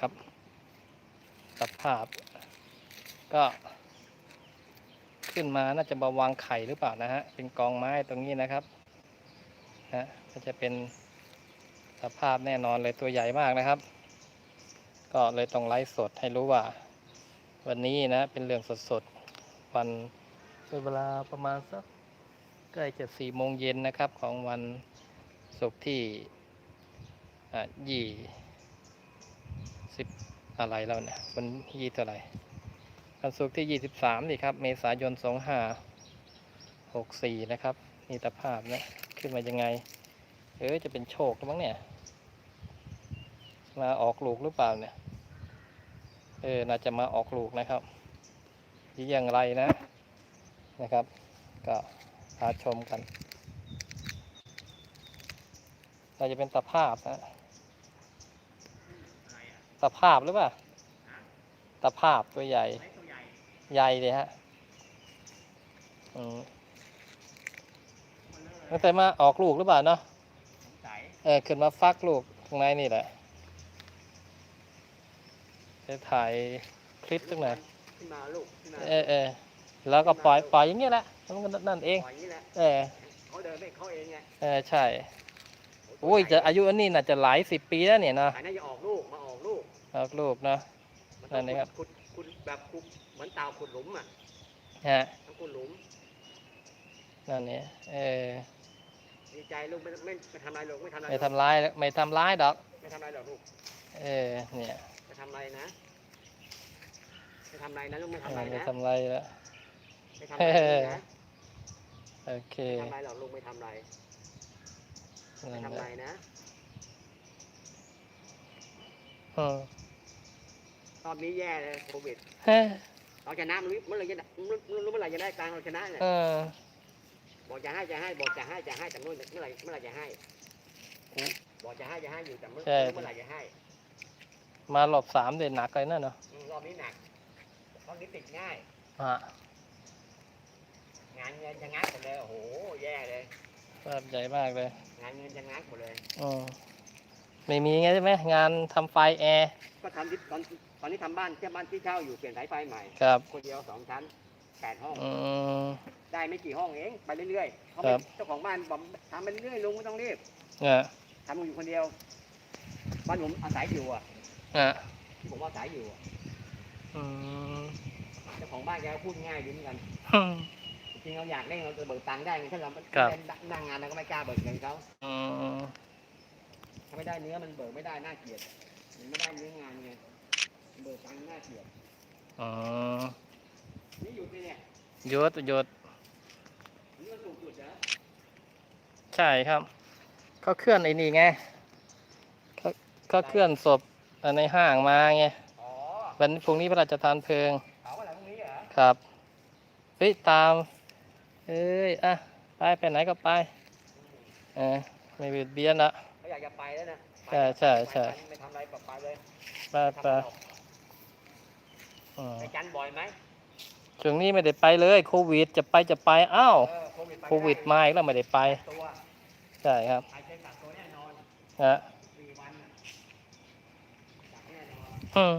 ครับสภาพ ก็ขึ้นมาน่าจะมาวางไข่หรือเปล่านะฮะ เป็นกองไม้ตรงนี้นะครับนะก็จะเป็นสภาพแน่นอนเลยตัวใหญ่มากนะครับ ก็เลยต้องไลฟ์สดให้รู้ว่า วันนี้นะเป็นเรื่องสดๆวันเป็นเวลาประมาณสักใกล้จะสี่โมงเย็นนะครับของวันศุกร์ที่อ่ายี่ สิบอะไรแล้วเนี่ยวันยี่เท่าไหร่วันศุกร์ที่ยี่สิบสามนี่ครับ เมษายนสองห้าหกสี่นะครับนี่ตภาพเนี่ยขึ้นมายังไง เออจะเป็นโชคหรือมั้งเนี่ย มาออกลูกหรือเปล่าเนี่ย เออน่าจะมาออกลูกนะครับหรือย่างไรนะนะครับ ก็พาชมกันน่าจะเป็นตภาพนะ ตะภาพหรือเปล่าตะภาพตัวใหญ่ ใหญ่เลยฮะอืมตั้งแต่มาออกลูกหรือเปล่าเนาะเออขึ้นมาฟักลูกตรงในนี่แหละจะถ่ายคลิปตรงไหนอยขึ้นมาลูกขึ้นมาเออเออแล้วก็ปล่อยปล่อยอย่างเงี้ยแหละมันก็นั่นเองปล่อยอย่างนี้แหละเออเขาเดินไม่เขาเองไงเออใช่ อุ้ยจะอายุอันนี้น่าจะหลายสิบปีแล้วเนี่ยเนาะอันนั้นจะออกลูกมาออกลูกออกลูกเนาะมันั่นเองครับขุดขุดแบบขุดเหมือนเตาขุดหลุมอะฮะทั้งขุดหลุมนั่นเนี่ยเออดีใจลูกไม่ไม่ไม่ทำอะไรลูกไม่ทำอะไรไม่ทำร้ายไม่ทำร้ายดอกไม่ทำอะไรหรอกลูกเออเนี่ยไม่ทำอะไรนะไม่ทำอะไรนะลูกไม่เอทำอะไรอไม่นะทำร้ายแล้วไม่ทำอะไรลูกนะโอเคไม่ทำอะไรหรอกลูกไม่ทำอะไร ไม่นั่นทำแหอะไรละนะอืมรอบนี้แย่เลยโควิดเฮ้ยเราชนะมันเมื่อไหรจะได้ไม่รู้เมื่อไหรจะได้กลางเราชนะเนี่ยเออบอกจะให้จะให้บอกจะให้จะให้แต่เมื่อเมื่อไหรเมื่อไหรจะให้บอกจะให้จะให้อยู่แต่เมื่อเมื่อไหรจะให้มารอบสามเด่นหนักเลยนั่นเนาะอืมรอบนี้หนักรอบนี้ติดง่าย ฮะ งานเงินจะงัดหมดเลยโอ้โหแย่เลย ภาพใหญ่มากเลยงานเงินจะงัดหมดเลยอืมไม่มีไงใช่ไหมงานทำไฟแอร์ก็ทำที่ตอนตอนนี้ทำบ้านเช่บ้านที่เช่าอยู่เปลี่ยนสายไฟใหม่ ครับคนเดียวสองชั้นแปดห้อง อืม ได้ไม่กี่ห้องเองไปเรื่อยๆเขาครับ เจ้าของบ้านบอกทำไปเรื่อยๆลุงไม่ต้องรีบเนี่ยทำอยู่คนเดียว บ้านผมอาศัยอยู่อะอะที่ผมอาศัยอยู่อะอืม เจ้าของบ้านแกก็พูดง่ายดีเหมือนกัน อืมจ ริงๆเราอยากเล่นเราจะเบิกตังค์ได้ไงถ้าเราครับ เป็นหน้างงานเราก็ไม่กล้าเบิกเงินเขาอืมถ้าไม่ได้เนื้อมันเบิกไม่ได้น่าเกลียดมันไม่ได้เนื้องานไงเบิกตังค์น่าเกลียดอ๋อนี่หยุดเลยเนี่ยหยุดหยุดนี่มันถูกจุดเหรอใช่ครับ เขาเคลื่อนไอ้นี่ไงเขาเขาเคลื่อนศพในห้างมาไงอ๋อวันพรุ่งนี้พระราชทานเพลิงเอาอะไรพวกนี้เหรอครับเฮ้ยตาม เอ้ย อะ ไป ไปไหนก็ไปเออไม่เบียดเบียนละเขาอยากจะไปแล้วนะไปใช่ใช่ใช่ไปไม่ทำอะไรบอกไปเลยไปไม่ทำไปอะไรหรอกอืมไปจันบ่อยไหมช่วงนี้ไม่ได้ไปเลยโควิด จะไปจะไปอ้าวเออโควิดไปโควิดมาอีกแล้วไม่ได้ไปตัวใช่ครับใครเคยกักตัวแน่นอนนะสี่วันน่ะกักแน่นอนอืม